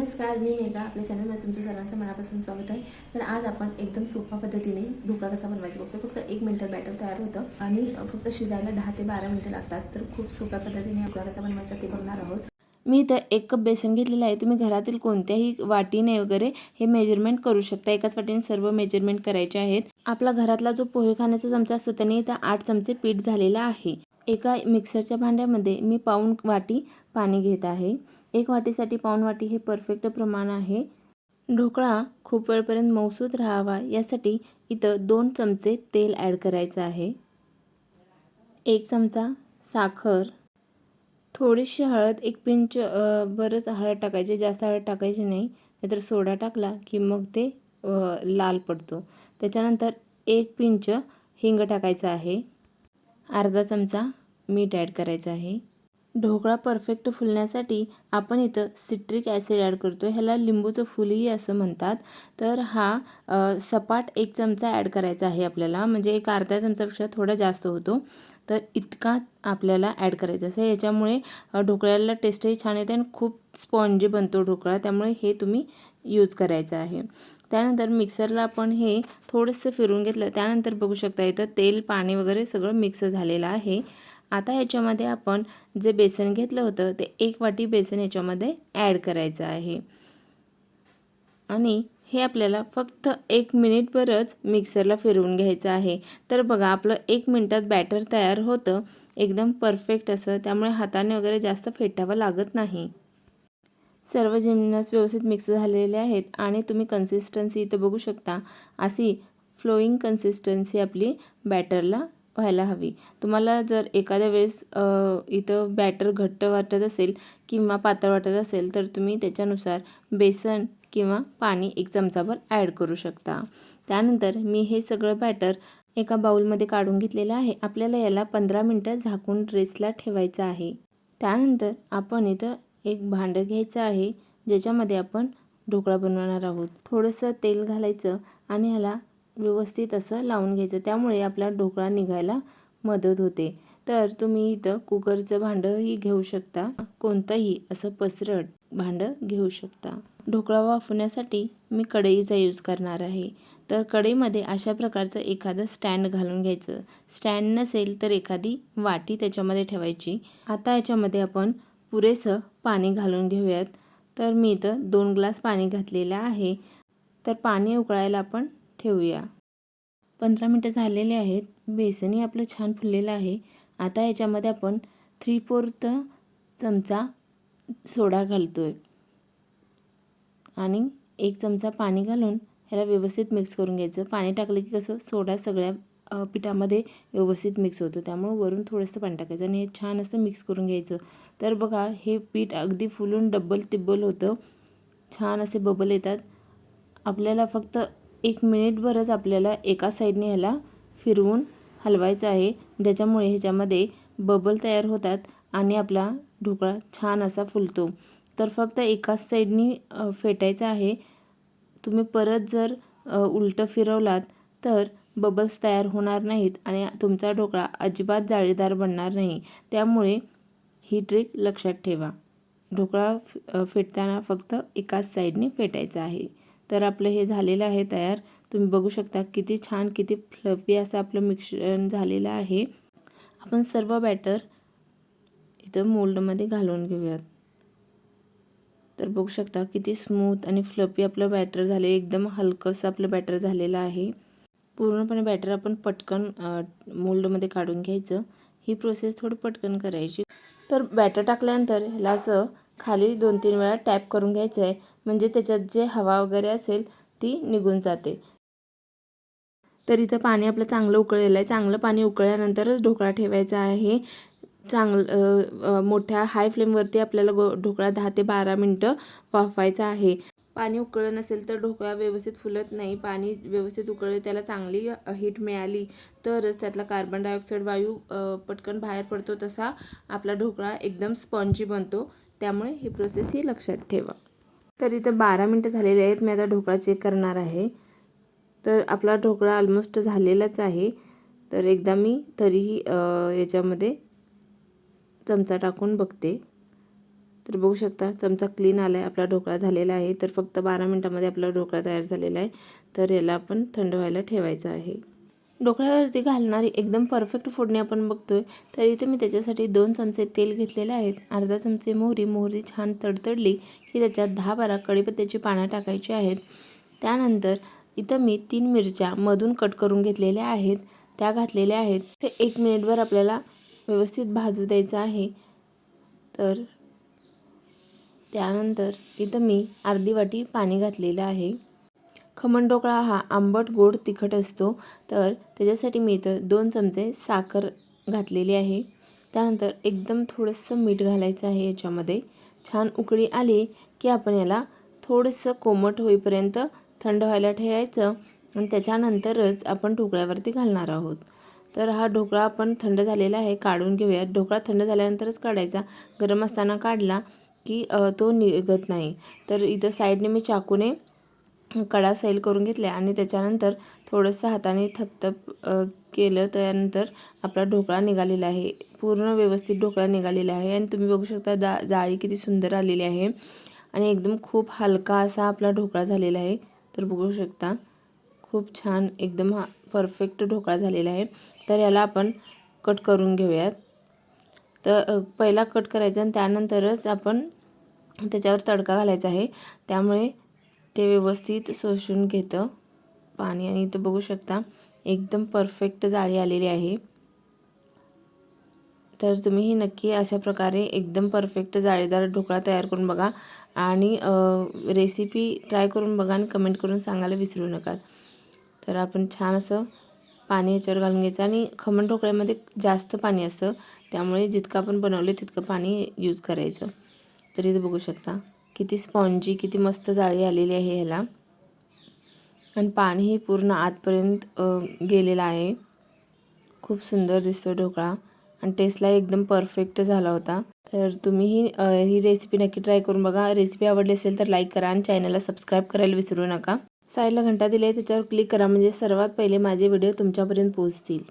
नमस्कार मी मेघा. आपल्या चॅनलमध्ये तुमचं सर्वांचं मनापासून स्वागत आहे. तर आज आपण एकदम सोप्या पद्धतीने ढोकळा कसा बनवायचा बघतो फक्त एक मिनटं बॅटर तयार होतं आणि फक्त शिजायला दहा ते बारा मिनटं लागतात. तर खूप सोप्या पद्धतीने ढोकळा कसा बनवायचा ते बघणार आहोत. मी इथं एक कप बेसन घेतलेलं आहे. तुम्ही घरातील कोणत्याही वाटीने वगैरे हे मेजरमेंट करू शकता. एकाच वाटीने सर्व मेजरमेंट करायचे आहेत. आपला घरातला जो पोहे खाण्याचा चमचा असतो त्याने इथं आठ चमचे पीठ झालेला आहे. एका मिक्सरच्या भांड्यामध्ये मी पाऊण वाटी पाणी घेत आहे. एक वाटीसाठी पाऊण वाटी हे परफेक्ट प्रमाण आहे. ढोकळा खूप वेळपर्यंत मऊसूत राहावा यासाठी इथं दोन चमचे तेल ॲड करायचं आहे. एक चमचा साखर थोडीशी हळद एक पिंच बरंच हळद टाकायची जास्त हळद टाकायची नाही नाहीतर सोडा टाकला की मग ते लाल पडतो. त्याच्यानंतर एक पिंच हिंग टाकायचं आहे. अर्धा चमचा मीठ ॲड करायचं आहे. ढोकळा परफेक्ट फुलण्यासाठी आपण इथं सिट्रिक ॲसिड ॲड करतो ह्याला लिंबूचं फुलही असं म्हणतात. तर हा सपाट एक चमचा ॲड करायचा आहे आपल्याला. म्हणजे एक अर्ध्या चमचापेक्षा थोडा जास्त होतो. तर इतका आपल्याला ॲड करायचा असं याच्यामुळे ढोकळ्याला टेस्टही छान येते आणि खूप स्पॉन्जी बनतो ढोकळा. त्यामुळे हे तुम्ही यूज करायचं आहे. त्यानंतर मिक्सरला आपण हे थोडंसं फिरून घेतलं. त्यानंतर बघू शकता इथं तेल पाणी वगैरे सगळं मिक्स झालेलं आहे. आता याच्यामध्ये आपण जे बेसन घेतलं होतं ते एक वाटी बेसन याच्यामध्ये ॲड करायचं आहे. आणि हे आपल्याला फक्त एक मिनिटभरच मिक्सरला फिरवून घ्यायचं आहे. तर बघा आपलं एक मिनटात बॅटर तयार होतं. एकदम परफेक्ट असं. त्यामुळे हाताने वगैरे जास्त फेटावं लागत नाही. सर्व जिन्नस व्यवस्थित मिक्स झालेले आहेत आणि तुम्ही कन्सिस्टन्सी इथं बघू शकता. अशी फ्लोईंग कन्सिस्टन्सी आपली बॅटरला व्हायला हवी. तुम्हाला जर एखाद्या वेळेस इथं बॅटर घट्ट वाटत असेल किंवा पातळ वाटत असेल तर तुम्ही त्याच्यानुसार बेसन किंवा पाणी एक चमचाभर ॲड करू शकता. त्यानंतर मी हे सगळं बॅटर एका बाउलमध्ये काढून घेतलेलं आहे. आपल्याला याला पंधरा मिनटं झाकून ड्रेसला ठेवायचं आहे. त्यानंतर आपण इथं एक भांडं घ्यायचं आहे ज्याच्यामध्ये आपण ढोकळा बनवणार आहोत. थोडंसं तेल घालायचं आणि ह्याला व्यवस्थित असं लावून घ्यायचं. त्यामुळे आपला ढोकळा निघायला मदत होते. तर तुम्ही इथं कुकरचं भांडंही घेऊ शकता. कोणतंही असं पसरट भांडं घेऊ शकता. ढोकळा वाफवण्यासाठी मी कढईचा यूज करणार आहे. तर कढईमध्ये अशा प्रकारचं एखादं स्टँड घालून घ्यायचं. स्टँड नसेल तर एखादी वाटी त्याच्यामध्ये ठेवायची. आता याच्यामध्ये आपण पुरेसं पाणी घालून घेऊयात. तर मी इथं दोन ग्लास पाणी घातलेलं आहे. तर पाणी उकळायला आपण ठेवूया. पंधरा मिनटं झालेले आहेत. बेसनही आपलं छान फुललेलं आहे. आता याच्यामध्ये आपण थ्री फोर्थ चमचा सोडा घालतो आहे आणि एक चमचा पाणी घालून ह्याला व्यवस्थित मिक्स करून घ्यायचं. पाणी टाकलं की कसं सोडा सगळ्या पिठामध्ये व्यवस्थित मिक्स होतो. त्यामुळे वरून थोडंसं पाणी टाकायचं आणि हे छान असं मिक्स करून घ्यायचं. तर बघा हे पीठ अगदी फुलून डब्बल तिब्बल होतं. छान असे बबल येतात. आपल्याला फक्त एक मिनिटभरच आपल्याला एका साईडने ह्याला फिरवून हलवायचं आहे. ज्याच्यामुळे ह्याच्यामध्ये बबल तयार होतात आणि आपला ढोकळा छान असा फुलतो. तर फक्त एकाच साईडनी फेटायचा फेटायचं आहे. तुम्ही परत जर उलटं फिरवलात तर बबल्स तयार होणार नाहीत आणि तुमचा ढोकळा अजिबात जाळीदार बनणार नाही. त्यामुळे ही ट्रिक लक्षात ठेवा. ढोकळा फेटताना फक्त एकाच साईडने फेटायचं आहे. तर आपलं हे झालेलं आहे तयार. तुम्ही बघू शकता किती छान किती फ्लफी असं आपलं मिश्रण झालेलं आहे. आपण सर्व बॅटर इथं मोल्डमध्ये घालून घेऊयात. तर बघू शकता किती स्मूथ आणि फ्लफी आपलं बॅटर झाले. एकदम हलकंसं आपलं बॅटर झालेलं आहे. पूर्णपणे बॅटर आपण पटकन मोल्डमध्ये काढून घ्यायचं. ही प्रोसेस थोडी पटकन करायची. तर बॅटर टाकल्यानंतर ह्याला असं खाली दोन तीन वेळा टॅप करून घ्यायचं आहे म्हणजे त्याच्यात जे हवा वगैरे असेल ती निघून जाते. तर इथं पाणी आपलं चांगलं उकळलेलं आहे. चांगलं पाणी उकळल्यानंतरच ढोकळा ठेवायचा आहे. चांगलं मोठ्या हाय फ्लेमवरती आपल्याला गो ढोकळा दहा ते बारा मिनटं वाफवायचा आहे. पाणी उकळलं नसेल तर ढोकळा व्यवस्थित फुलत नाही. पाणी व्यवस्थित उकळले त्याला चांगली हीट मिळाली तरच त्यातला कार्बन डायऑक्साईड वायू पटकन बाहेर पडतो तसा आपला ढोकळा एकदम स्पॉन्जी बनतो. त्यामुळे ही प्रोसेस ही लक्षात ठेवा. तर इथं बारा मिनटं झालेली आहेत. मी आता ढोकळा चेक करणार आहे. तर आपला ढोकळा ऑलमोस्ट झालेलाच आहे. तर एकदा मी तरीही याच्यामध्ये चमचा टाकून बघते. तर बघू शकता चमचा क्लीन आला आहे आपला ढोकळा झालेला आहे. तर फक्त बारा मिनटामध्ये आपला ढोकळा तयार झालेला आहे. तर याला आपण थंड व्हायला ठेवायचं आहे. ढोकळ्यावरती घालणारी एकदम परफेक्ट फोडणी आपण बघतोय. तर इथे मी त्याच्यासाठी दोन चमचे तेल घेतलेले आहेत. अर्धा चमचे मोहरी. मोहरी छान तडतडली की त्याच्यात दहा बारा कढीपत्त्याची पानं टाकायची आहेत. त्यानंतर इथं मी तीन मिरच्या मधून कट करून घेतलेल्या आहेत. त्या घातलेल्या आहेत. ते एक मिनिटभर आपल्याला व्यवस्थित भाजू द्यायचं आहे. तर त्यानंतर इथं मी अर्धी वाटी पाणी घातलेलं आहे. खमण ढोकळा हा आंबट गोड तिखट असतो. तर त्याच्यासाठी मी इथं दोन चमचे साखर घातलेली आहे. त्यानंतर एकदम थोडंसं मीठ घालायचं आहे याच्यामध्ये. छान उकळी आली की आपण याला थोडंसं कोमट होईपर्यंत थंड व्हायला ठेवायचं आणि त्याच्यानंतरच आपण ढोकळ्यावरती घालणार आहोत. तर हा ढोकळा आपण थंड झालेला आहे काढून घेऊयात ढोकळा थंड झाल्यानंतरच काढायचा. गरम असताना काढला की तो निघत नाही. तर इथं साईडने मी चाकूने कडा सैल करून घेतल्या आणि त्याच्यानंतर थोडंसं हाताने थपथप केलं. त्यानंतर आपला ढोकळा निघालेला आहे. पूर्ण व्यवस्थित ढोकळा निघालेला आहे आणि तुम्ही बघू शकता दा जाळी किती सुंदर आलेली आहे. आणि एकदम खूप हलका असा आपला ढोकळा झालेला आहे. तर बघू शकता खूप छान एकदम हा परफेक्ट ढोकळा झालेला आहे. तर याला आपण कट करून घेऊयात. तर पहिला कट करायचा आणि त्यानंतरच आपण त्याच्यावर तडका घालायचा आहे. त्यामुळे ते व्यवस्थित शोषून घेतं. पाणी आणि इथं बघू शकता एकदम परफेक्ट जाळी आलेली आहे. तर तुम्हीही नक्की अशा प्रकारे एकदम परफेक्ट जाळीदार ढोकळा तयार करून बघा. आणि रेसिपी ट्राय करून बघा आणि कमेंट करून सांगायला विसरू नका. तर आपण छान असं पाणी याच्यावर घालून घ्यायचं आणि खमण ढोकळ्यामध्ये जास्त पाणी असतं. त्यामुळे जितकं आपण बनवले तितकं पाणी यूज करायचं. तर इथे बघू शकता. किती स्पॉन्जी किती मस्त जाळी आलेली आहे ह्याला. आणि पाणीही पूर्ण आतपर्यंत गेलेलं आहे. खूप सुंदर दिसतो ढोकळा. आणि टेस्टला एकदम परफेक्ट झाला होता. तर तुम्हीही ही रेसिपी नक्की ट्राय करून बघा. रेसिपी आवडली असेल तर लाईक करा आणि चॅनलला सबस्क्राईब करायला विसरू नका. साईडला घंटा दिली आहे त्याच्यावर क्लिक करा. म्हणजे सर्वात पहिले माझे व्हिडिओ तुमच्यापर्यंत पोहोचतील.